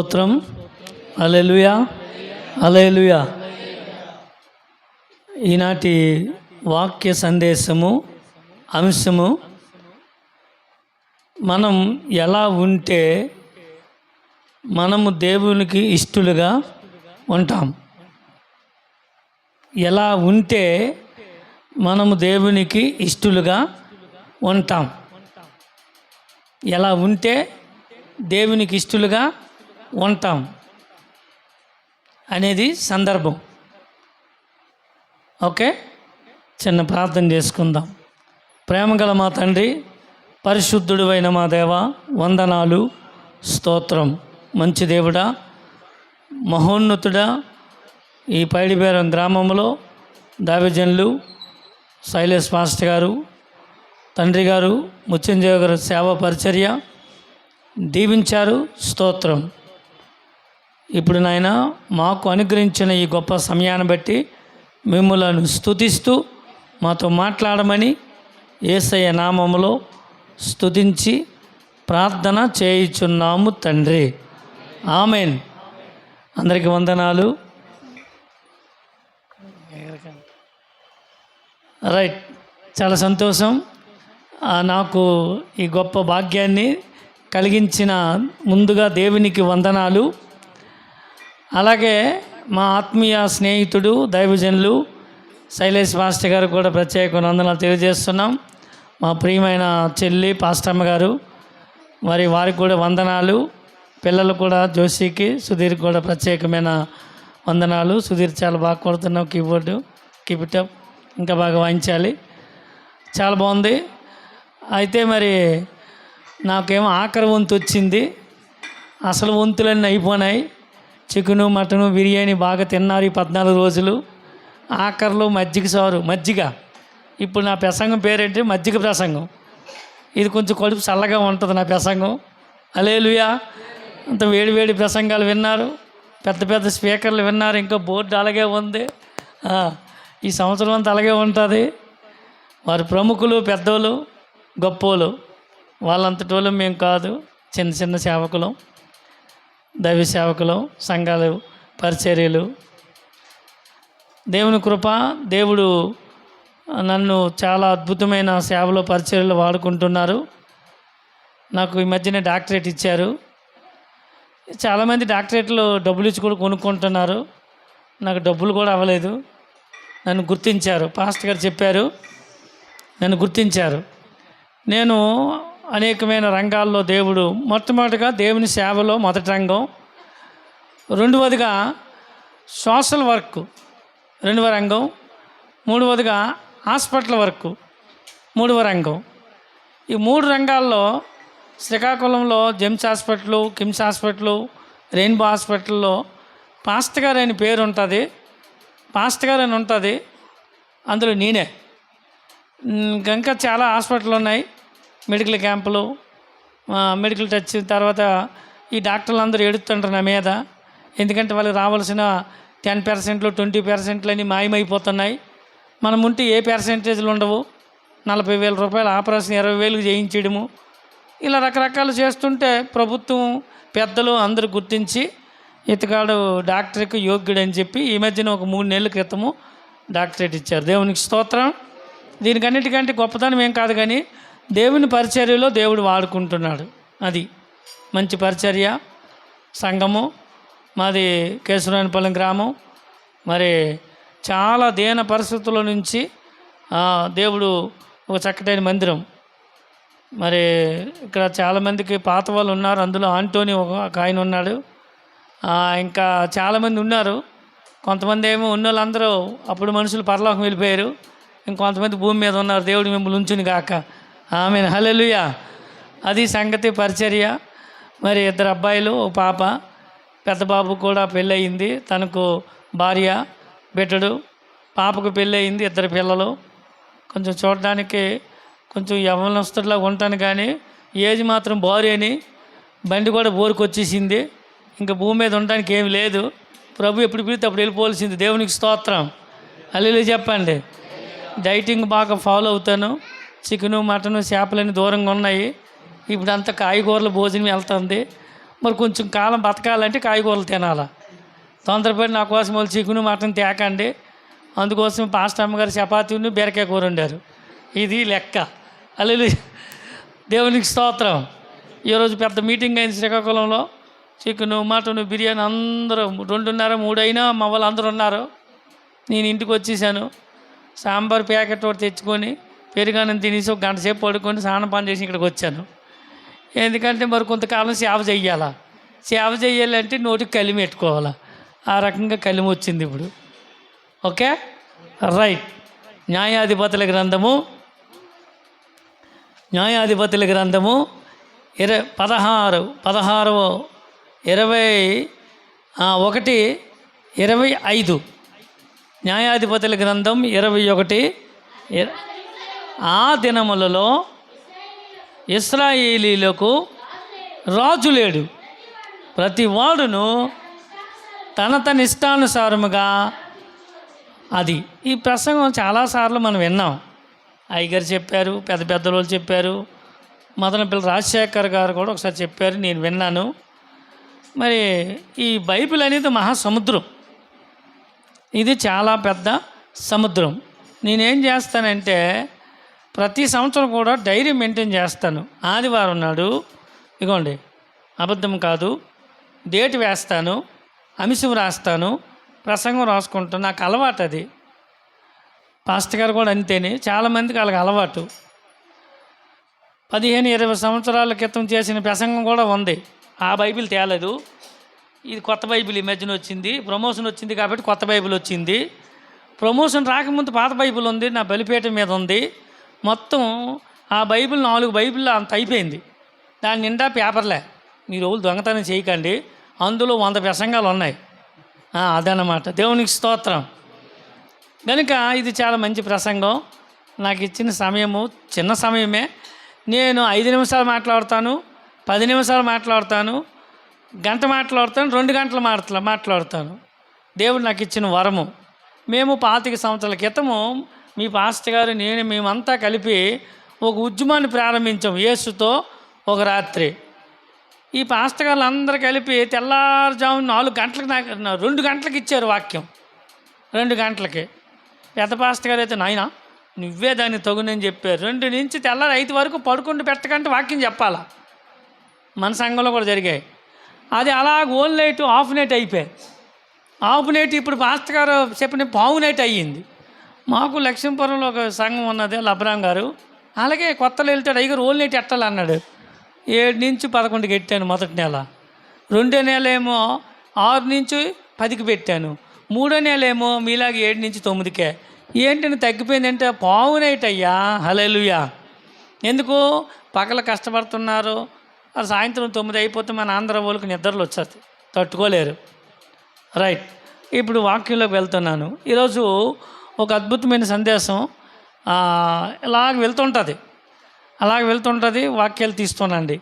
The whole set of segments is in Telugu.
స్తోత్రం. అలెలుయా అలెలుయా ఈనాటి వాక్య సందేశము అంశము మనం ఎలా ఉంటే మనము దేవునికి ఇష్టలుగా ఉంటాం. ఎలా ఉంటే మనము దేవునికి ఇష్టలుగా ఉంటాం. ఎలా ఉంటే దేవునికి ఇష్టలుగా ఉంటాం అనేది సందర్భం. ఓకే? చిన్న ప్రార్థన చేసుకుందాం. ప్రేమగల మా తండ్రి పరిశుద్ధుడు అయిన మా దేవ వందనాలు స్తోత్రం. మంచి దేవుడా మహోన్నతుడా ఈ పైడిబేరం గ్రామంలో దావిజన్లు శైలేష్ మాస్టర్ గారు తండ్రి గారు ముత్యంజయ గారు సేవా పరిచర్య దీవించారు. స్తోత్రం. ఇప్పుడు నాయన మాకు అనుగ్రహించిన ఈ గొప్ప సమయాన్ని బట్టి మిమ్మలను స్థుతిస్తూ మాతో మాట్లాడమని ఏసయ్య నామములో స్థుతించి ప్రార్థన చేయుచున్నాము తండ్రి. ఆమెన్. అందరికీ వందనాలు. రైట్. చాలా సంతోషం. నాకు ఈ గొప్ప భాగ్యాన్ని కలిగించిన ముందుగా దేవునికి వందనాలు. అలాగే మా ఆత్మీయ స్నేహితుడు దైవజనులు శైలేష్ మాస్టర్ గారు కూడా ప్రత్యేక వందనాలు తెలియజేస్తున్నాం. మా ప్రియమైన చెల్లి పాస్టమ్మ గారు మరి వారికి కూడా వందనాలు. పిల్లలు కూడా జోషికి సుధీర్ కూడా ప్రత్యేకమైన వందనాలు. సుధీర్ చాలా బాగా కొడుతున్నావు కీబోర్డు కీపిటప్ ఇంకా బాగా వాయించాలి. చాలా బాగుంది. అయితే మరి నాకేమో ఆఖరి వంతు వచ్చింది. అసలు వంతులన్నీ అయిపోయినాయి చికెను మటను బిర్యానీ బాగా తిన్నారు ఈ పద్నాలుగు రోజులు. ఆఖరిలో మజ్జిగ సారు మజ్జిగ. ఇప్పుడు నా ప్రసంగం పేరేంటి? మజ్జిగ ప్రసంగం. ఇది కొంచెం కడుపు చల్లగా ఉంటుంది నా ప్రసంగం. అలేలుయా అంత వేడి వేడి ప్రసంగాలు విన్నారు. పెద్ద పెద్ద స్పీకర్లు విన్నారు. ఇంకా బోర్డు అలాగే ఉంది. ఈ సంవత్సరం అంతా అలాగే ఉంటుంది. వారి ప్రముఖులు పెద్దోళ్ళు గొప్పోళ్ళు వాళ్ళంతటోళ్ళు మేము కాదు. చిన్న చిన్న సేవకులం. దైవ సేవకులు సంఘాలు పరిచర్యలు. దేవుని కృప దేవుడు నన్ను చాలా అద్భుతమైన సేవలో పరిచర్యలు వాడుకుంటున్నారు. నాకు ఈ మధ్యన డాక్టరేట్ ఇచ్చారు. చాలామంది డాక్టరేట్లు డబ్బులు ఇచ్చి కూడా కొనుక్కుంటున్నారు. నాకు డబ్బులు కూడా అవ్వలేదు. నన్ను గుర్తించారు. పాస్టర్ గారు చెప్పారు. నన్ను గుర్తించారు. నేను అనేకమైన రంగాల్లో దేవుడు మొట్టమొదటిగా దేవుని సేవలో మొదటి రంగం. రెండవదిగా సోషల్ వర్క్ రెండవ రంగం. మూడవదిగా హాస్పిటల్ వర్క్ మూడవ రంగం. ఈ మూడు రంగాల్లో శ్రీకాకుళంలో GEMS hospital KIMS hospital Rainbow హాస్పిటల్లో పాస్టర్ గారు అని పేరు ఉంటుంది. పాస్ట్ గారు అని ఉంటుంది. అందులో నేనే. ఇంకా చాలా హాస్పిటల్ ఉన్నాయి. మెడికల్ క్యాంపులు మెడికల్ టచ్ తర్వాత ఈ డాక్టర్లు అందరూ ఎడుతుంటారు నా మీద. ఎందుకంటే వాళ్ళకి రావాల్సిన టెన్ పర్సెంట్లు ట్వంటీ పర్సెంట్లు అని మాయమైపోతున్నాయి. మనం ఉంటే ఏ పర్సెంటేజ్లు ఉండవు. నలభై వేల రూపాయలు ఆపరేషన్ ఇరవై వేలు చేయించడము ఇలా రకరకాలు చేస్తుంటే ప్రభుత్వం పెద్దలు అందరూ గుర్తించి ఇతగాడు డాక్టర్కి యోగ్యుడు అని చెప్పి ఈ మధ్యన ఒక మూడు నెలల క్రితము డాక్టరేట్ ఇచ్చారు. దేవునికి స్తోత్రం. దీనికన్నిటికంటే గొప్పతనం ఏం కాదు కానీ దేవుని పరిచర్యలో దేవుడు వాడుకుంటున్నాడు. అది మంచి పరిచర్య సంఘము మాది కేశవరాయనపల్లెం గ్రామం. మరి చాలా దీన పరిస్థితుల నుంచి దేవుడు ఒక చక్కటైన మందిరం. మరి ఇక్కడ చాలామందికి పాత వాళ్ళు ఉన్నారు. అందులో ఆంటోని ఒక ఆయన ఉన్నాడు. ఇంకా చాలామంది ఉన్నారు. కొంతమంది ఏమో ఉన్న వాళ్ళందరూ అప్పుడు మనుషులు పరలోకం వెళ్ళిపోయారు. ఇంకొంతమంది భూమి మీద ఉన్నారు. దేవుడు మిమ్మల్ని ఉంచుని కాక ఆమె హలలుయ అది సంగతి పరిచర్య. మరి ఇద్దరు అబ్బాయిలు ఓ పాప పెద్ద బాబు కూడా పెళ్ళయింది. తనకు భార్య బిడ్డడు. పాపకు పెళ్ళయింది ఇద్దరు పిల్లలు. కొంచెం చూడడానికి కొంచెం యవనస్తుడిలా ఉంటాను కానీ ఏజ్ మాత్రం బోరు అని బండి కూడా బోరుకు వచ్చేసింది ఇంకా భూమి మీద ఉండడానికి ఏమి లేదు. ప్రభు ఎప్పుడు పిలితే అప్పుడు వెళ్ళిపోవలసింది. దేవునికి స్తోత్రం. అల్లు చెప్పండి. డైటింగ్ బాగా ఫాలో అవుతాను. చికెను మటను చేపలని దూరంగా ఉన్నాయి. ఇప్పుడు అంతా కాయగూరలు భోజనం వెళ్తుంది. మరి కొంచెం కాలం బతకాలంటే కాయగూరలు తినాలా. తొందరపడి నా కోసం వాళ్ళు చికెను మటన్ తేకండి. అందుకోసం పాస్టర్ అమ్మగారు చపాతీని బీరకాయ కూర వండారు. ఇది లెక్క. అల్లు దేవునికి స్తోత్రం. ఈరోజు పెద్ద మీటింగ్ అయింది శ్రీకాకుళంలో. చికెను మటను బిర్యానీ అందరూ రెండున్నర మూడు మా వాళ్ళు అందరూ ఉన్నారు. నేను ఇంటికి వచ్చేసాను. సాంబార్ ప్యాకెట్ ఒకటి తెచ్చుకొని పెరుగానం తినేసి ఒక గంట సేపు పడుకొని స్నానం పని చేసి ఇక్కడికి వచ్చాను. ఎందుకంటే మరి కొంతకాలం సేవ చెయ్యాలా? సేవ చేయాలంటే నోటికి కలిమి పెట్టుకోవాలా? ఆ రకంగా కలిమి వచ్చింది ఇప్పుడు. ఓకే? రైట్. న్యాయాధిపతుల గ్రంథము. న్యాయాధిపతుల గ్రంథము. ఇర పదహారు పదహారు ఇరవై ఒకటి ఇరవై ఐదు. న్యాయాధిపతుల గ్రంథం ఇరవై ఒకటి ఇర- ఆ దినములలో ఇస్రాయేలీలకు రాజు లేడు. ప్రతి వాడును తన తన ఇష్టానుసారముగా అది. ఈ ప్రసంగం చాలాసార్లు మనం విన్నాం. అయ్యగారు చెప్పారు పెద్ద పెద్ద వాళ్ళు చెప్పారు పిల్ల రాజశేఖర్ గారు కూడా ఒకసారి చెప్పారు నేను విన్నాను. మరి ఈ బైబిల్ అనేది మహాసముద్రం. ఇది చాలా పెద్ద సముద్రం. నేనేం చేస్తానంటే ప్రతి సంవత్సరం కూడా డైరీ మెయింటైన్ చేస్తాను. ఆదివారం నాడు ఇగోండి అబద్ధం కాదు డేట్ వేస్తాను అంశం రాస్తాను ప్రసంగం రాసుకుంటాను నాకు అలవాటు అది. పాస్టర్ గారు కూడా అంతేనే చాలామందికి వాళ్ళకి అలవాటు. పదిహేను ఇరవై సంవత్సరాల క్రితం చేసిన ప్రసంగం కూడా ఉంది. ఆ బైబిల్ తేలేదు. ఇది కొత్త బైబిల్ ఈ మధ్యన వచ్చింది. ప్రమోషన్ వచ్చింది కాబట్టి కొత్త బైబిల్ వచ్చింది. ప్రమోషన్ రాకముందు పాత బైబిల్ ఉంది నా బలిపేట మీద ఉంది. మొత్తం ఆ బైబిల్ నాలుగు బైబిల్ అంత అయిపోయింది. దాని నిండా పేపర్లే. మీరు రోజులు దొంగతనం చేయకండి. అందులో వంద ప్రసంగాలు ఉన్నాయి. అదనమాట దేవునికి స్తోత్రం. కనుక ఇది చాలా మంచి ప్రసంగం. నాకు ఇచ్చిన సమయము చిన్న సమయమే. నేను ఐదు నిమిషాలు మాట్లాడతాను పది నిమిషాలు మాట్లాడతాను గంట మాట్లాడతాను రెండు గంటలు మాట్లా మాట్లాడతాను. దేవుడు నాకు ఇచ్చిన వరము. మేము పాతిక సంవత్సరాల క్రితము మీ పాస్టర్ గారు నేను మేమంతా కలిపి ఒక ఉద్యమాన్ని ప్రారంభించాం యేసుతో ఒక రాత్రి. ఈ పాస్టర్ గారు అందరూ కలిపి తెల్లారుజాము నాలుగు గంటలకు నాకు రెండు గంటలకు ఇచ్చారు వాక్యం. రెండు గంటలకి. పెద్ద పాస్టర్ గారు అయితే నాయన నువ్వే దాన్ని తగునని చెప్పారు. రెండు నుంచి తెల్లారి ఐదు వరకు పడుకుంటూ పెట్టకంటే వాక్యం చెప్పాలా? మన సంఘంలో కూడా జరిగాయి. అది అలా ఓన్ నైట్ ఆఫ్ నైట్ అయిపోయాయి. ఆఫ్ నైట్ ఇప్పుడు పాస్టర్ గారు చెప్పిన పావు నైట్ అయ్యింది. మాకు లక్ష్మీపురంలో ఒక సంఘం ఉన్నది లబ్రాం గారు. అలాగే కొత్తలో వెళ్తాడు అయ్యగారు ఓల్ నైట్ ఎట్టాలి అన్నాడు. ఏడు నుంచి పదకొండుకి పెట్టాను మొదటి నెల. రెండో నెల ఏమో ఆరు నుంచి పదికి పెట్టాను. మూడో నెల ఏమో మీలాగ ఏడు నుంచి తొమ్మిదికే. ఏంటని తగ్గిపోయిందంటే పావు నైట్ అయ్యా హలేలుయా ఎందుకు? పగల కష్టపడుతున్నారు. సాయంత్రం తొమ్మిది అయిపోతే మన ఆంధ్ర వాళ్ళకి నిద్రలు వచ్చేది తట్టుకోలేరు. రైట్. ఇప్పుడు వాక్యంలోకి వెళ్తున్నాను. ఈరోజు ఒక అద్భుతమైన సందేశం ఇలాగ వెళ్తుంటుంది. అలాగ వెళ్తుంటుంది వాక్యాలు తీస్తున్నాండి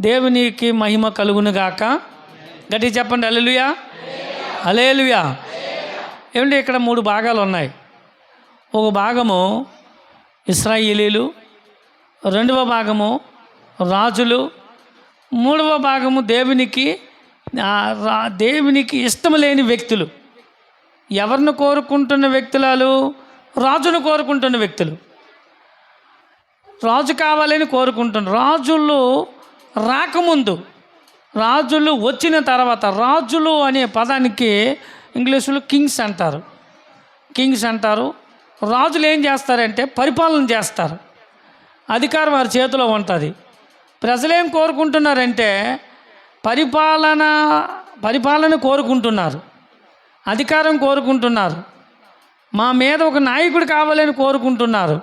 దేవునికి మహిమ కలుగును గాక. గట్టి చెప్పండి అలెలుయా అలేలుయా ఏమంటే ఇక్కడ మూడు భాగాలు ఉన్నాయి. ఒక భాగము ఇస్రాయిలీలు రెండవ భాగము రాజులు మూడవ భాగము దేవునికి రా- దేవునికి ఇష్టం లేని వ్యక్తులు. ఎవరిని కోరుకుంటున్న వ్యక్తులాలు? రాజును కోరుకుంటున్న వ్యక్తులు. రాజు కావాలని కోరుకుంటున్నారు రాజులు రాకముందు రాజులు వచ్చిన తర్వాత రాజులు అనే పదానికి ఇంగ్లీషులో కింగ్స్ అంటారు. కింగ్స్ అంటారు. రాజులు ఏం చేస్తారంటే పరిపాలన చేస్తారు. అధికారం వారి చేతిలో ఉంటుంది. ప్రజలు ఏం కోరుకుంటున్నారంటే పరిపాలన పరిపాలన కోరుకుంటున్నారు. అధికారం కోరుకుంటున్నారు. మా మీద ఒక నాయకుడు కావాలని కోరుకుంటున్నారు.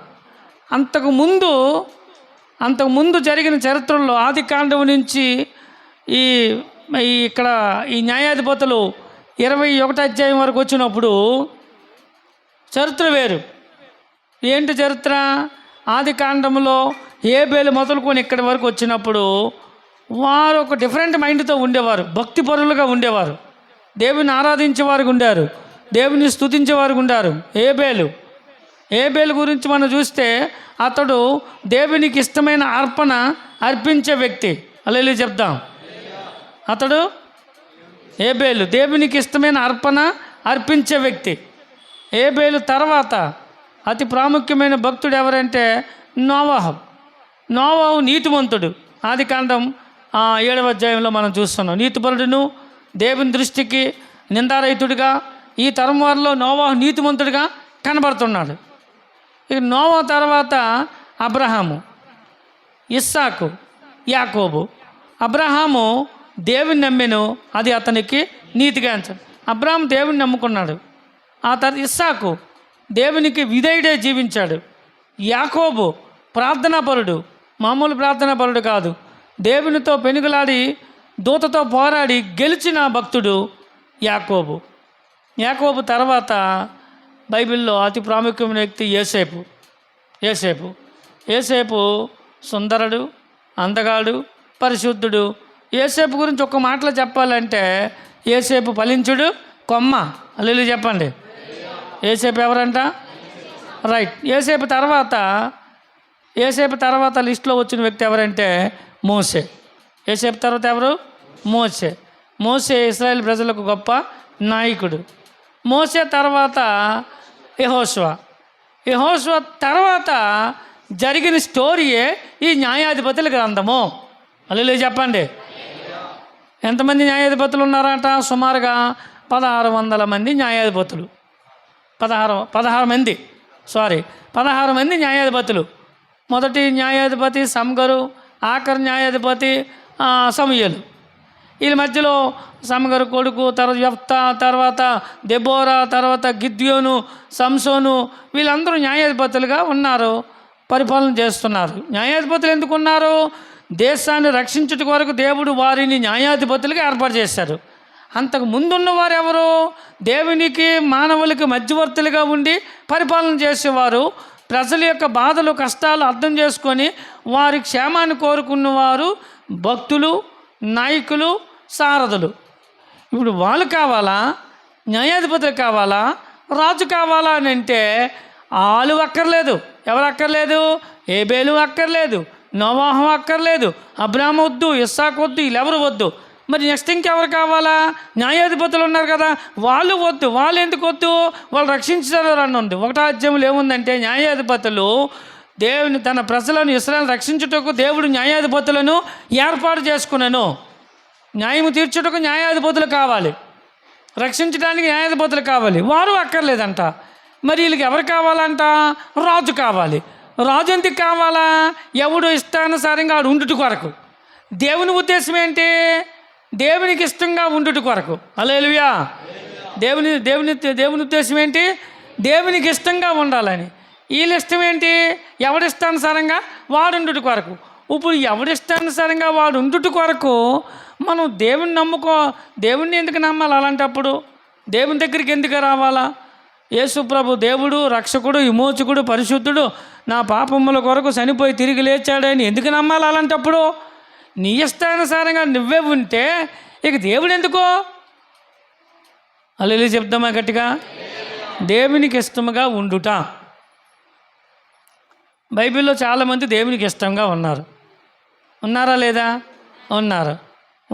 అంతకు ముందు అంతకు ముందు జరిగిన చరిత్రలో ఆది కాండం నుంచి ఈ ఇక్కడ ఈ న్యాయాధిపతులు ఇరవై ఒకటి అధ్యాయం వరకు వచ్చినప్పుడు చరిత్ర వేరు. ఏంటి చరిత్ర? ఆది కాండంలో ఏబేలు మొదలుకొని ఇక్కడి వరకు వచ్చినప్పుడు వారు ఒక డిఫరెంట్ మైండ్తో ఉండేవారు భక్తి పరులుగా ఉండేవారు. దేవుని ఆరాధించేవారు ఉండారు దేవుని స్తుతించేవారు ఉండారు ఏబేలు. ఏబేలు గురించి మనం చూస్తే అతడు దేవునికి ఇష్టమైన అర్పణ అర్పించే వ్యక్తి. అలా చెప్దాం. అతడు ఏబేలు దేవునికి ఇష్టమైన అర్పణ అర్పించే వ్యక్తి. ఏబేలు తర్వాత అతి ప్రాముఖ్యమైన భక్తుడు ఎవరంటే నోవాహం. నోవాహు నీతివంతుడు ఆది కాండం ఏడవ అధ్యాయంలో మనం చూస్తున్నాం. నీతిపరుడును దేవుని దృష్టికి నిందారహితుడిగా ఈ తరం వారిలో నోవాహు నీతిమంతుడిగా కనబడుతున్నాడు. ఇక నోవా తర్వాత అబ్రహాము ఇస్సాకు యాకోబు. అబ్రహాము దేవుని నమ్మెను అది అతనికి నీతిగా ఎంచాడు అబ్రహాం దేవుని నమ్ముకున్నాడు. ఆ తర్వాత ఇస్సాకు దేవునికి విధేయుడే జీవించాడు. యాకోబు ప్రార్థనాపరుడు మామూలు ప్రార్థనాపరుడు కాదు. దేవునితో పెనుగులాడి దూతతో పోరాడి గెలిచిన భక్తుడు యాకోబు. యాకోబు తర్వాత బైబిల్లో అతి ప్రాముఖ్యమైన వ్యక్తి ఏసేపు ఏసేపు ఏసేపు సుందరుడు అందగాడు పరిశుద్ధుడు. ఏసేపు గురించి ఒక మాటలో చెప్పాలంటే ఏసేపు ఫలించుడు కొమ్మ. అల్లు చెప్పండి. ఏసేపు ఎవరంట? రైట్. ఏసేపు తర్వాత ఏసేపు తర్వాత లిస్టులో వచ్చిన వ్యక్తి ఎవరంటే మోసే. ఏసేపు తర్వాత ఎవరు? మోసే మోసే ఇస్రాయేల్ ప్రజలకు గొప్ప నాయకుడు. మోసే తర్వాత యహోష్వా. యహోష్వా తర్వాత జరిగిన స్టోరీయే ఈ న్యాయాధిపతుల గ్రంథము. అల్లు చెప్పండి. ఎంతమంది న్యాయాధిపతులు ఉన్నారట? సుమారుగా పదహారు వందల మంది న్యాయాధిపతులు. పదహారు పదహారు మంది. సారీ పదహారు మంది న్యాయాధిపతులు. మొదటి న్యాయాధిపతి సంగరు ఆఖరి న్యాయాధిపతి సమయలు. వీళ్ళ మధ్యలో సమగరు కొడుకు తర్వాత యప్త తర్వాత దెబోరా తర్వాత గిద్యోను సంసోను వీళ్ళందరూ న్యాయాధిపతులుగా ఉన్నారు పరిపాలన చేస్తున్నారు. న్యాయాధిపతులు ఎందుకు ఉన్నారు? దేశాన్ని రక్షించుట వరకు దేవుడు వారిని న్యాయాధిపతులుగా ఏర్పాటు చేశారు. అంతకు ముందున్న వారు ఎవరు? దేవునికి మానవులకి మధ్యవర్తులుగా ఉండి పరిపాలన చేసేవారు. ప్రజల యొక్క బాధలు కష్టాలు అర్థం చేసుకొని వారి క్షేమాన్ని కోరుకున్నవారు భక్తులు నాయకులు సారథులు ఇప్పుడు వాళ్ళు కావాలా? న్యాయాధిపతులు కావాలా? రాజు కావాలా అని అంటే ఆలు అక్కర్లేదు. ఎవరు అక్కర్లేదు? ఏబేలు అక్కర్లేదు. నోవాహం అక్కర్లేదు. అబ్రాహం వద్దు ఇస్సాక్ వద్దు వీళ్ళెవరు వద్దు? మరి నెక్స్ట్ ఇంకెవరు కావాలా? న్యాయాధిపతులు ఉన్నారు కదా వాళ్ళు వద్దు. వాళ్ళు ఎందుకు వద్దు? వాళ్ళు రక్షించారు అని ఉంది. ఒకటో ఏముందంటే న్యాయాధిపతులు దేవుని తన ప్రజలను ఇస్రాయల్ రక్షించుటకు దేవుడు న్యాయాధిపతులను ఏర్పాటు చేసుకున్నాను. న్యాయము తీర్చుటకు న్యాయాధిపతులు కావాలి. రక్షించడానికి న్యాయాధిపతులు కావాలి. వారు అక్కర్లేదంట. మరి వీళ్ళకి ఎవరు కావాలంట? రాజు కావాలి. రాజు ఎందుకు కావాలా? ఎవడు ఇష్టానుసారంగా ఆడు ఉండుట కొరకు. దేవుని ఉద్దేశం ఏంటి? దేవునికి ఇష్టంగా ఉండుట కొరకు. అలేలుయా దేవుని దేవుని దేవుని ఉద్దేశం ఏంటి? దేవునికి ఇష్టంగా ఉండాలని. వీళ్ళ ఇష్టం ఏంటి? ఎవడిష్టానుసారంగా వాడు కొరకు. ఇప్పుడు ఎవడిష్టానుసారంగా వాడు ఉండుట కొరకు మనం దేవుని నమ్ముకో దేవుణ్ణి ఎందుకు నమ్మాలి అలాంటప్పుడు? దేవుని దగ్గరికి ఎందుకు రావాలా? యేసు ప్రభు దేవుడు రక్షకుడు విమోచకుడు పరిశుద్ధుడు నా పాపముల కొరకు చనిపోయి తిరిగి లేచాడని ఎందుకు నమ్మాలి అలాంటప్పుడు? నీ ఇష్టానుసారంగా నువ్వే ఉంటే ఇక దేవుడు ఎందుకో? అల్లు చెప్దామా గట్టిగా? దేవునికి ఇష్టముగా ఉండుట. బైబిల్లో చాలామంది దేవునికి ఇష్టంగా ఉన్నారు. ఉన్నారా లేదా? ఉన్నారు.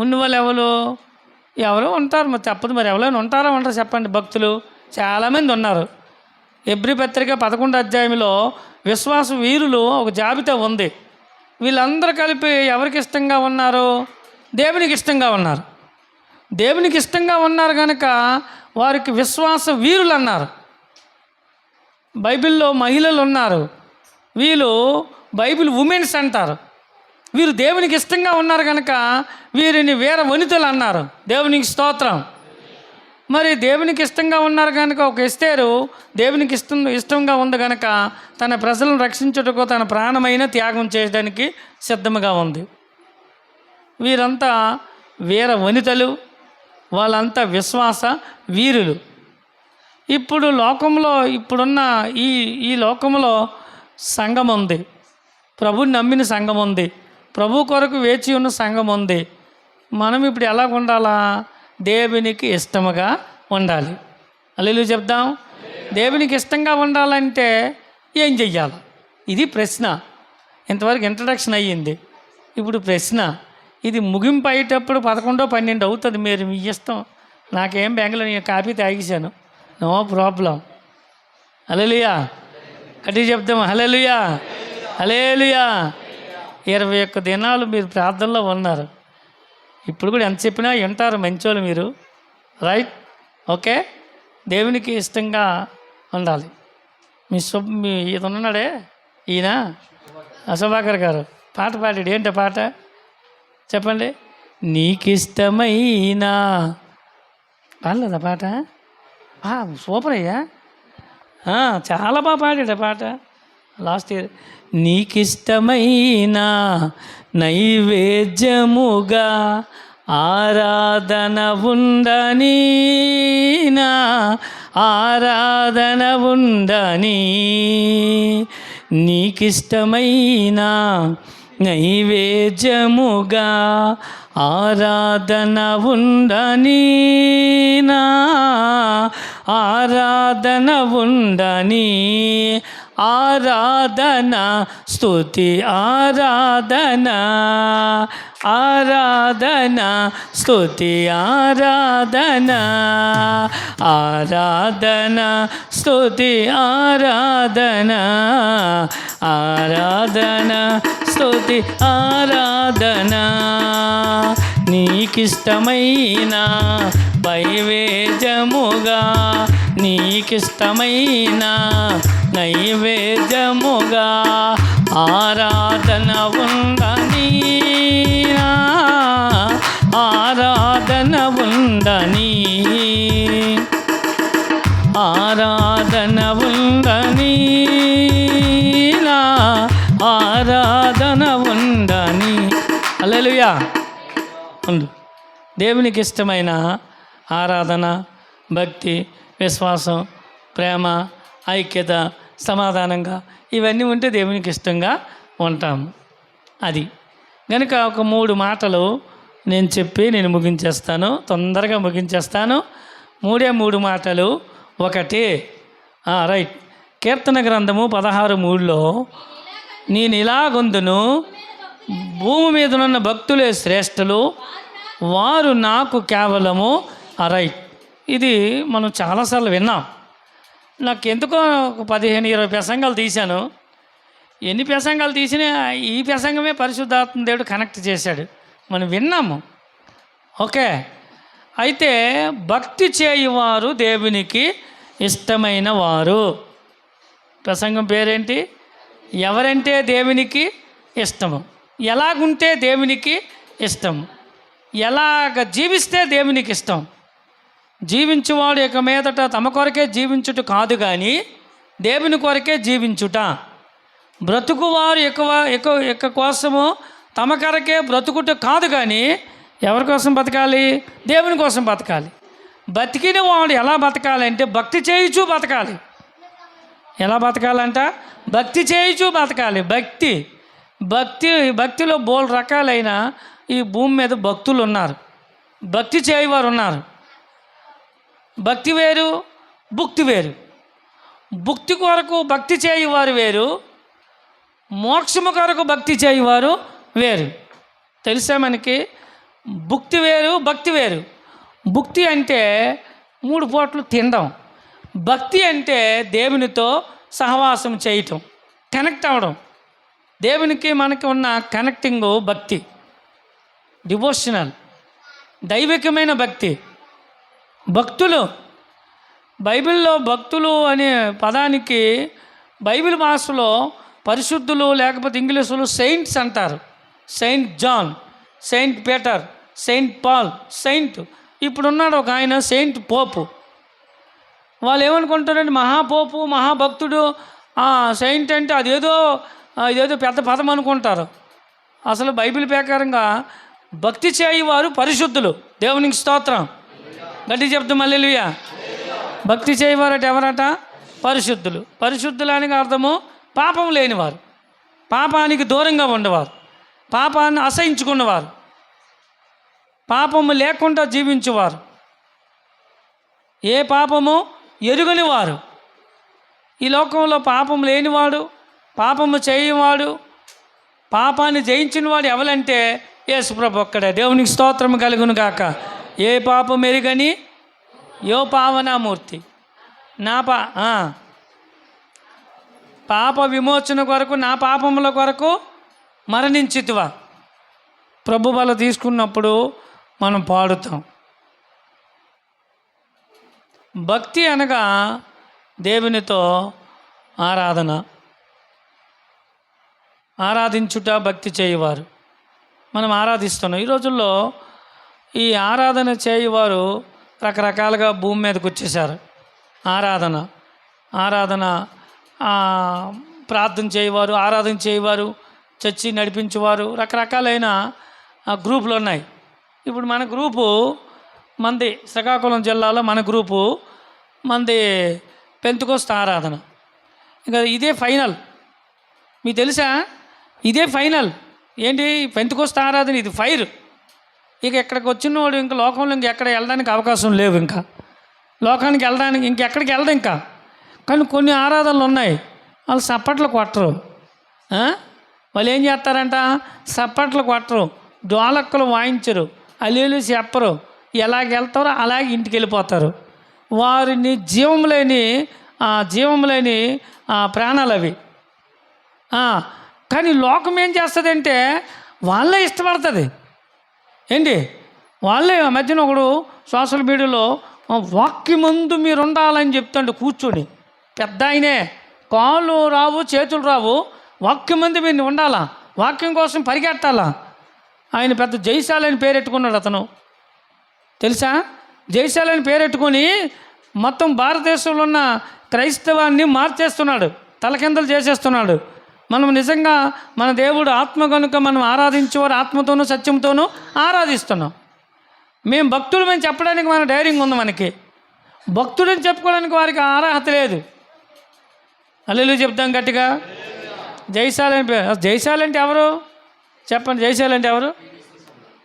ఉన్న వాళ్ళు ఎవరు? ఎవరో ఉంటారు మరి తప్పదు మరి. ఎవరైనా ఉంటారా ఉంటారు చెప్పండి భక్తులు. చాలామంది ఉన్నారు. ఎబ్రి పత్రిక పదకొండు అధ్యాయంలో విశ్వాస వీరులు ఒక జాబితా ఉంది. వీళ్ళందరూ కలిపి ఎవరికి ఇష్టంగా ఉన్నారు? దేవునికి ఇష్టంగా ఉన్నారు. దేవునికి ఇష్టంగా ఉన్నారు కనుక వారికి విశ్వాస వీరులు అన్నారు. బైబిల్లో మహిళలు ఉన్నారు. వీళ్ళు బైబిల్ ఉమెన్స్ అంటారు. వీరు దేవునికి ఇష్టంగా ఉన్నారు కనుక వీరిని వీర వనితలు అన్నారు. దేవునికి స్తోత్రం. మరి దేవునికి ఇష్టంగా ఉన్నారు కనుక ఒక ఇస్తేరు దేవునికి ఇష్టం ఇష్టంగా ఉంది కనుక తన ప్రజలను రక్షించుటకు తన ప్రాణమైన త్యాగం చేయడానికి సిద్ధంగా ఉంది. వీరంతా వీర వనితలు వాళ్ళంతా విశ్వాస వీరులు. ఇప్పుడు లోకంలో ఇప్పుడున్న ఈ ఈ లోకంలో సంఘం ఉంది. ప్రభుని నమ్మిన సంఘం ఉంది. ప్రభు కొరకు వేచి ఉన్న సంఘం ఉంది. మనం ఇప్పుడు ఎలా ఉండాలా? దేవునికి ఇష్టముగా ఉండాలి. అల్లు చెప్దాం. దేవునికి ఇష్టంగా ఉండాలంటే ఏం చెయ్యాలి? ఇది ప్రశ్న. ఇంతవరకు ఇంట్రడక్షన్ అయ్యింది. ఇప్పుడు ప్రశ్న. ఇది ముగింపు అయ్యేటప్పుడు పదకొండో పన్నెండు అవుతుంది మీరు మీ ఇష్టం. నాకేం బెంగళూరు నేను కాపీ తాగేశాను. No problem. హలేలుయా అటు చెప్దాం హలేలుయా హలేలుయా ఇరవై ఒక్క దినాలు మీరు ప్రార్థనలో ఉన్నారు. ఇప్పుడు కూడా ఎంత చెప్పినా వింటారు మంచోళ్ళు మీరు. రైట్ ఓకే దేవునికి ఇష్టంగా ఉండాలి. మీ శుభ మీ ఇతను ఉన్నాడే? ఈయన? అశోభాకర్ గారు. పాట పాడాడు. ఏంటి పాట? చెప్పండి. నీకిష్టమైన పాడలేదా పాట? సూపర్ అయ్యా. చాలా బాగా పాడాడు ఆ పాట. లాస్ట్ ఇయర్ నీకిష్టమైన నైవేద్యముగా ఆరాధన ఉండని నా ఆరాధన ఉండని. నీకిష్టమైన నైవేద్యముగా ఆరాధన ఉండని నా ఆరాధన ఉండని. ఆరాధన స్థుతి ఆరాధన. ఆరాధన స్థుతి ఆరాధన. ఆరాధన స్థుతి ఆరాధన. ఆరాధన స్థుతి ఆరాధన. నీకిష్టమైన వైవేద్యముగా నీకిష్టమైన నైవేద్యముగా ఆరాధన ఉందని ఆరాధన ఉందని ఆరాధన ఉందని ఆరాధన ఉందని అల్లెలుయా. ఉండు. దేవునికి ఇష్టమైన ఆరాధన భక్తి విశ్వాసం ప్రేమ ఐక్యత సమాధానంగా ఇవన్నీ ఉంటే దేవునికి ఇష్టంగా ఉంటాము అది. కనుక ఒక మూడు మాటలు నేను చెప్పి నేను ముగించేస్తాను. తొందరగా ముగించేస్తాను. మూడే మూడు మాటలు ఒకటి. ఆ, రైట్. కీర్తన గ్రంథము పదహారు మూడులో నేను ఇలాగొందును భూమి మీదనున్న భక్తులే శ్రేష్ఠులు వారు నాకు కేవలము ఆ, రైట్. ఇది మనం చాలాసార్లు విన్నాం. నాకు ఎందుకో ఒక పదిహేను ఇరవై ప్రసంగాలు తీశాను. ఎన్ని ప్రసంగాలు తీసినా ఈ ప్రసంగమే పరిశుద్ధాత్మ దేవుడు కనెక్ట్ చేశాడు. మనం విన్నాము. ఓకే. అయితే భక్తి చేయువారు దేవునికి ఇష్టమైన వారు. ప్రసంగం పేరేంటి? ఎవరంటే దేవునికి ఇష్టము? ఎలాగుంటే దేవునికి ఇష్టం ఎలాగ జీవిస్తే దేవునికి ఇష్టం? జీవించువాడు ఇక మీదట తమ కొరకే జీవించుట కాదు కానీ దేవుని కొరకే జీవించుట. బ్రతుకువారు ఎక్కువ ఎక్కువ ఎక్కువ కోసము తమ కొరకే బ్రతుకుట కాదు కానీ ఎవరి కోసం బతకాలి? దేవుని కోసం బతకాలి. బతికిన వాడు ఎలా బతకాలి అంటే భక్తి చేయుచు బతకాలి. ఎలా బతకాలంట? భక్తి చేయుచు బతకాలి. భక్తి భక్తి భక్తిలో బోల్ రకాలైన ఈ భూమి మీద భక్తులు ఉన్నారు భక్తి చేయవారు ఉన్నారు భక్తి వేరు భుక్తి వేరు. భుక్తి కొరకు భక్తి చేయువారు వేరు మోక్షము కొరకు భక్తి చేయువారు వేరు. తెలుసా మనకి? భుక్తి వేరు భక్తి వేరు. భుక్తి అంటే మూడు పూట్లు తినడం. భక్తి అంటే దేవునితో సహవాసం చేయటం కనెక్ట్ అవ్వడం. దేవునికి మనకి ఉన్న కనెక్టింగ్ భక్తి డివోషనల్ దైవికమైన భక్తి. భక్తులు. బైబిల్లో భక్తులు అనే పదానికి బైబిల్ భాషలో పరిశుద్ధులు లేకపోతే ఇంగ్లీషులు సెయింట్స్ అంటారు. Saint John saint Peter saint Paul saint ఇప్పుడున్నాడు ఒక ఆయన సెయింట్ పోపు. వాళ్ళు ఏమనుకుంటారంటే మహాపోపు మహాభక్తుడు సెయింట్ అంటే అదేదో ఇదేదో పెద్ద పదం అనుకుంటారు. అసలు బైబిల్ ప్రకారంగా భక్తి చేయవారు పరిశుద్ధులు. దేవునికి స్తోత్రం. గట్టి చెప్తూ మల్లెలుయా భక్తి చేయవారట ఎవరట? పరిశుద్ధులు. పరిశుద్ధులానికి అర్థము పాపం లేనివారు. పాపానికి దూరంగా ఉండేవారు. పాపాన్ని అసహించుకున్నవారు. పాపము లేకుండా జీవించేవారు. ఏ పాపము ఎరుగని వారు ఈ లోకంలో పాపం లేనివాడు పాపము చేయవాడు పాపాన్ని జయించిన వాడు ఎవరంటే యేసుప్రభు ఒక్కడే. దేవునికి స్తోత్రం కలుగును కాక ఏ పాపం ఎరుగని? యో పావనామూర్తి. నా పా పాప విమోచన కొరకు నా పాపముల కొరకు మరణించితివా. ప్రభు బల తీసుకున్నప్పుడు మనం పాడుతాం. భక్తి అనగా దేవునితో ఆరాధన. ఆరాధించుట భక్తి చేయవారు. మనం ఆరాధిస్తున్నాం. ఈ రోజుల్లో ఈ ఆరాధన చేయువారు రకరకాలుగా భూమి మీదకి వచ్చేసారు ఆరాధన. ఆరాధన ప్రార్థన చేయవారు ఆరాధన చేయవారు చర్చి నడిపించేవారు రకరకాలైన గ్రూపులు ఉన్నాయి. ఇప్పుడు మన గ్రూపు మంది శ్రీకాకుళం జిల్లాలో మన గ్రూపు మంది పెంతుకొస్త ఆరాధన. ఇంకా ఇదే ఫైనల్. మీకు తెలుసా? ఇదే ఫైనల్. ఏంటి? పెంతుకొస్త ఆరాధన ఇది ఫైర్. ఇక ఇక్కడికి వచ్చిన వాడు ఇంకా లోకంలో ఇంక ఎక్కడ వెళ్ళడానికి అవకాశం లేవు ఇంకా. లోకానికి వెళ్ళడానికి ఇంకెక్కడికి వెళ్ళదు ఇంకా. కానీ కొన్ని ఆరాధనలు ఉన్నాయి. వాళ్ళు చప్పట్లు కొట్టరు. వాళ్ళు ఏం చేస్తారంట? చప్పట్లు కొట్టరు. డోలక్కలు వాయించరు. అలీలు చెప్పరు. ఎలాగెళ్తారో అలాగే ఇంటికి వెళ్ళిపోతారు. వారిని జీవం లేని ఆ, జీవం లేని ఆ, ప్రాణాలు అవి. కానీ లోకం ఏం చేస్తుందంటే వాళ్ళే ఇష్టపడుతుంది. ఏంటి? వాళ్ళే ఆ మధ్యన ఒకడు సోషల్ మీడియాలో వాక్యమందు మీరు ఉండాలని చెప్తాండు కూర్చొని పెద్ద ఆయనే కాళ్ళు రావు చేతులు రావు వాక్యమందు మీరు ఉండాలా? వాక్యం కోసం పరిగెట్టాలా ఆయన పెద్ద జైశాల్ అని పేరెట్టుకున్నాడు అతను. తెలుసా? జైశాల్ అని పేరెట్టుకొని మొత్తం భారతదేశంలో ఉన్న క్రైస్తవాన్ని మార్చేస్తున్నాడు. తలకిందలు చేసేస్తున్నాడు. మనం నిజంగా మన దేవుడు ఆత్మ కనుక మనం ఆరాధించేవారు ఆత్మతోనూ సత్యంతోనూ ఆరాధిస్తున్నాం. మేము భక్తుడు మేము చెప్పడానికి మన ధైర్యం ఉంది మనకి. భక్తుడని చెప్పుకోవడానికి వారికి అర్హత లేదు. అల్లు చెప్తాం గట్టిగా. జైశాలి అని జైశాలి అంటే ఎవరు? చెప్పండి జైశాలి అంటే ఎవరు?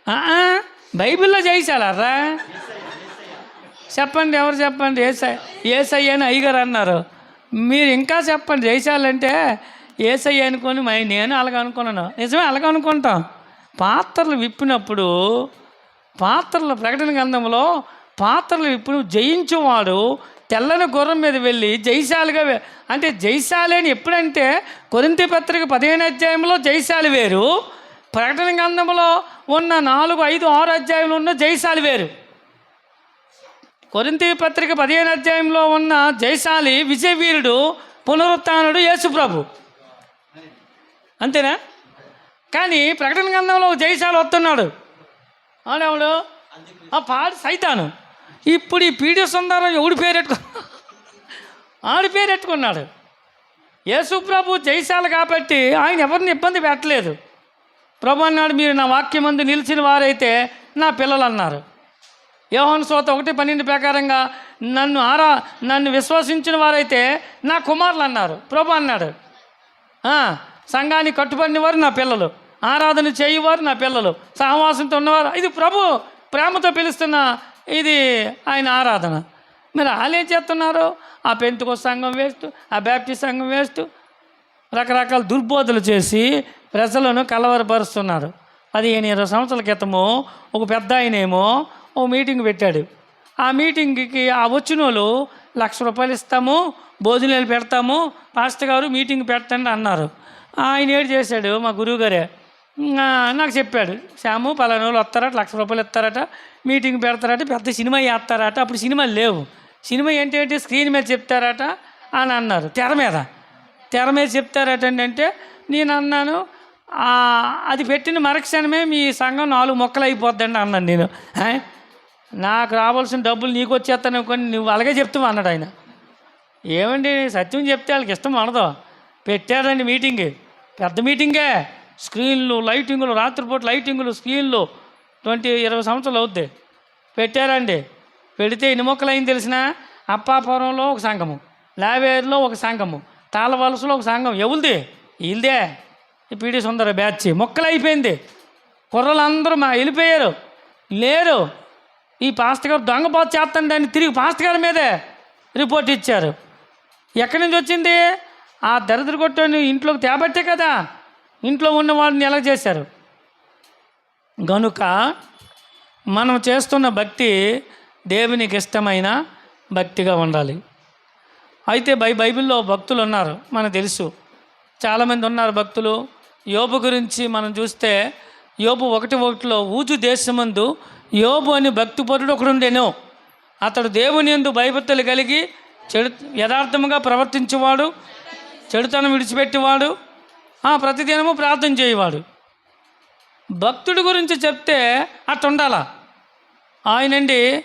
బైబిల్లో ఆ, బైబిల్లో జైశాలరా చెప్పండి ఎవరు చెప్పండి? ఏసై ఏసై అని అయ్యగారు అన్నారు. మీరు ఇంకా చెప్పండి జైశాలంటే ఏసయ్య అనుకొని మై నేను అలాగ అనుకున్నాను. నిజమే అలాగ అనుకుంటాం. పాత్రలు విప్పినప్పుడు పాత్రల ప్రకటన గ్రంథంలో పాత్రలు విప్పుడు జయించేవాడు తెల్లని గుర్రం మీద వెళ్ళి జైశాలిగా అంటే జైశాలి అని ఎప్పుడంటే కొరింత పత్రిక పదిహేను అధ్యాయంలో జైశాలి వేరు ప్రకటన గ్రంథంలో ఉన్న నాలుగు ఐదు ఆరు అధ్యాయంలో ఉన్న జైశాలి వేరు. కొరింతి పత్రిక పదిహేను అధ్యాయంలో ఉన్న జైశాలి విజయవీరుడు పునరుత్నుడు యేసుప్రభు. అంతేనా? కానీ ప్రకటన గ్రంథంలో జయశాల వస్తున్నాడు. ఆడెవడు ఆ పాడు సైతాను. ఇప్పుడు ఈ పీడి సుందరం ఎవడి పేరు ఎట్టుకో? ఆడి పేరు ఎట్టుకున్నాడు. యేసుప్రభు జయశాల కాబట్టి ఆయన ఎవరిని ఇబ్బంది పెట్టలేదు. ప్రభు అన్నాడు మీరు నా వాక్యం మందు నిలిచిన వారైతే నా పిల్లలు అన్నారు యోహన్ సోత ఒకటి పన్నెండు ప్రకారంగా నన్ను ఆరా నన్ను విశ్వసించిన వారైతే నా కుమారులు అన్నారు ప్రభు అన్నాడు సంఘాన్ని కట్టుబడినవారు వారు నా పిల్లలు. ఆరాధన చేయవారు నా పిల్లలు. సహవాసంతో ఉన్నవారు. ఇది ప్రభు ప్రేమతో పిలుస్తున్న ఇది ఆయన ఆరాధన. మరి వాళ్ళు ఏం చేస్తున్నారు? ఆ పెంతుకో సంఘం వేస్తూ ఆ బ్యాప్టిస్ట్ సంఘం వేస్తూ రకరకాల దుర్బోధలు చేసి ప్రజలను కలవరపరుస్తున్నారు. పదిహేను ఇరవై సంవత్సరాల క్రితము ఒక పెద్ద ఆయనేమో ఓ మీటింగ్ పెట్టాడు. ఆ మీటింగ్కి ఆ వచ్చిన వాళ్ళు లక్ష రూపాయలు ఇస్తాము భోజనాలు పెడతాము పాస్టర్ గారు మీటింగ్ పెట్టండి అన్నారు. ఆయన ఏడు చేశాడు మా గురువుగారే. నాకు చెప్పాడు శ్యాము పలానా రోజులు వస్తారట లక్ష రూపాయలు ఇస్తారట మీటింగ్ పెడతారట పెద్ద సినిమా వేస్తారట అప్పుడు సినిమాలు లేవు. సినిమా ఏంటి స్క్రీన్ మీద చెప్తారట అని అన్నారు తెర మీద. తెర మీద చెప్తారట అంటే నేను అన్నాను అది పెట్టిన మరక్షణమే మీ సంఘం నాలుగు మొక్కలు అయిపోద్దండి అన్నాను నేను. నాకు రావాల్సిన డబ్బులు నీకు వచ్చేస్తాను అనుకోని నువ్వు అలాగే చెప్తావు అన్నాడు ఆయన. ఏమండి సత్యం చెప్తే వాళ్ళకి ఇష్టం అనదో పెట్టారండి మీటింగ్. పెద్ద మీటింగే. స్క్రీన్లు లైటింగులు రాత్రిపూట లైటింగులు స్క్రీన్లు ట్వంటీ ఇరవై సంవత్సరాలు అవుద్ది. పెట్టారండి. పెడితే ఎన్ని మొక్కలు అయింది తెలిసిన? అప్పాపురంలో ఒక సంఘము లావేరులో ఒక సంఘము తాళవలసలో ఒక సంఘం. ఎవరిది? వీళ్ళదే ఈ పీడి సుందర బ్యాచ్. మొక్కలు అయిపోయింది కుర్రలు అందరూ మా వెళ్ళిపోయారు. లేరు. ఈ పాస్టర్ గారు దొంగ బాతు చేస్తాను దాన్ని తిరిగి పాస్టర్ గారి మీదే రిపోర్ట్ ఇచ్చారు. ఎక్కడి నుంచి వచ్చింది? ఆ దరిద్ర కొట్టని ఇంట్లోకి తేబట్టే కదా. ఇంట్లో ఉన్న వాళ్ళని ఎలా చేశారు? గనుక మనం చేస్తున్న భక్తి దేవునికి ఇష్టమైన భక్తిగా ఉండాలి. అయితే బై బైబిల్లో భక్తులు ఉన్నారు మనకు తెలుసు. చాలామంది ఉన్నారు భక్తులు. యోబు గురించి మనం చూస్తే యోబు ఒకటి ఒకటిలో ఊజు దేశమందు యోబు అని భక్తిపరుడు ఒకడు ఉండేనో. అతడు దేవుని ఎందు భయభక్తులు కలిగి చెడు యథార్థముగా ప్రవర్తించేవాడు చెడుతనం విడిచిపెట్టేవాడు. ఆ, ప్రతిదినము ప్రార్థన చేయవాడు. భక్తుడి గురించి చెప్తే అట్ట ఉండాలా ఆయనండి